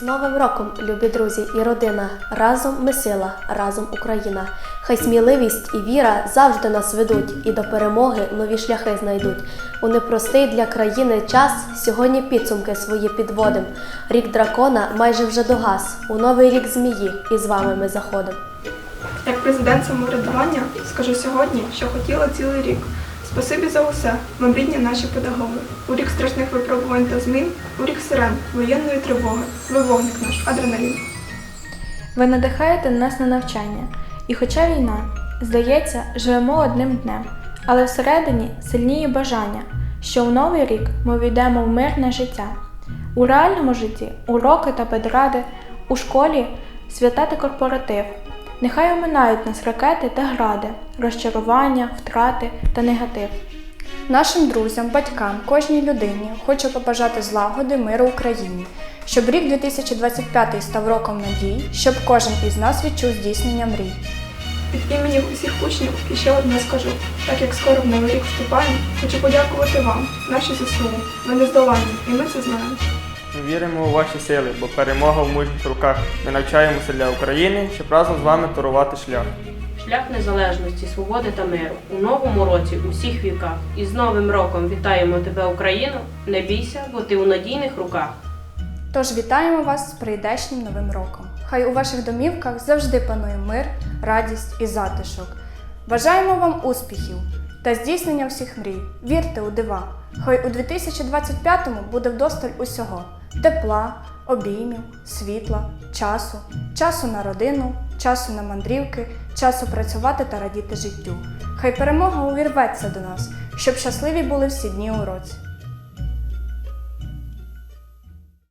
З Новим роком, любі друзі і родина! Разом ми сила, разом Україна. Хай сміливість і віра завжди нас ведуть і до перемоги нові шляхи знайдуть. У непростий для країни час сьогодні підсумки свої підводим. Рік дракона майже вже догас. У новий рік змії, і з вами ми заходимо. Як президент самоврядування скажу сьогодні, що хотіла цілий рік. Спасибі за усе, вам рідні наші педагоги. У рік страшних випробувань та змін, у рік сирен, воєнної тривоги. Ви вогник наш, адреналін. Ви надихаєте нас на навчання. І хоча війна, здається, живемо одним днем, але всередині сильніє бажання, що в новий рік ми війдемо в мирне життя. У реальному житті уроки та педради, у школі свята та корпоратив. Нехай оминають нас ракети та гради, розчарування, втрати та негатив. Нашим друзям, батькам, кожній людині хочу побажати злагоди, миру Україні, щоб рік 2025 став роком надій, щоб кожен із нас відчув здійснення мрій. Від імені усіх учнів і ще одне скажу. Так як скоро в новий рік вступаємо, хочу подякувати вам, наші ЗСУ. Ви нездоланні, і ми це знаємо. Ми віримо у ваші сили, бо перемога в мужніх руках. Ми навчаємося для України, щоб разом з вами турувати шлях. Шлях незалежності, свободи та миру у новому році усіх віках. І з Новим роком вітаємо тебе, Україну! Не бійся, бо ти у надійних руках. Тож вітаємо вас з прийдешнім новим роком. Хай у ваших домівках завжди панує мир, радість і затишок. Бажаємо вам успіхів та здійснення всіх мрій. Вірте у дива. Хай у 2025-му буде вдосталь усього: тепла, обіймів, світла, часу, часу на родину, часу на мандрівки, часу працювати та радіти життю. Хай перемога увірветься до нас, щоб щасливі були всі дні у році.